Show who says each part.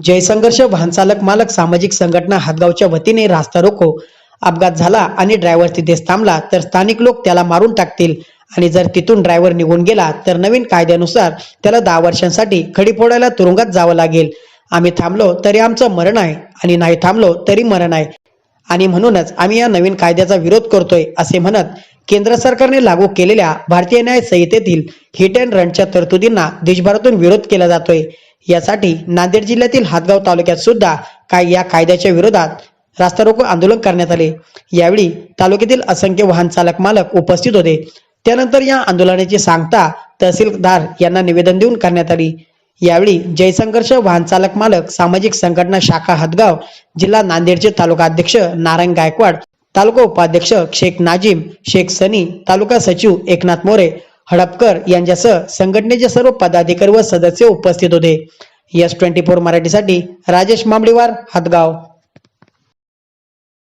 Speaker 1: जयसंघर्ष वाहनचालक मालक सामाजिक संघटना हातगावच्या वतीने रास्ता रोको अपघात झाला आणि ड्रायव्हर तिथेच थांबला तर स्थानिक लोक त्याला मारून टाकतील. आणि जर तिथून ड्रायव्हर निघून गेला तर नवीन कायद्यानुसार त्याला दहा वर्षांसाठी खडी फोडायला तुरुंगात जावं लागेल. आम्ही थांबलो तरी आमचं मरण आहे आणि नाही थांबलो तरी मरण आहे. आणि म्हणूनच आम्ही या नवीन कायद्याचा विरोध करतोय असे म्हणत केंद्र सरकारने लागू केलेल्या भारतीय न्याय संहितेतील हिट अँड रनच्या तरतुदींना देशभरातून विरोध केला जातोय. यासाठी नांदेड जिल्ह्यातील हातगाव तालुक्यात सुद्धा काय या कायद्याच्या विरोधात रास्ता रोको आंदोलन करण्यात आले. यावेळी तालुक्यातील असंख्य वाहन चालक मालक उपस्थित होते. त्यानंतर या आंदोलनाची सांगता तहसीलदार यांना निवेदन देऊन करण्यात आली. यावेळी जयसंघर्ष वाहन चालक मालक सामाजिक संघटना शाखा हदगाव जिल्हा नांदेडचे तालुका अध्यक्ष नारायण गायकवाड तालुका उपाध्यक्ष शेख नाजिम शेख सनी तालुका सचिव एकनाथ मोरे हडपकर यांच्यासह संघटनेचे सर्व पदाधिकारी व सदस्य उपस्थित होते. एस ट्वेंटी फोर मराठीसाठी राजेश मामडीवार हदगाव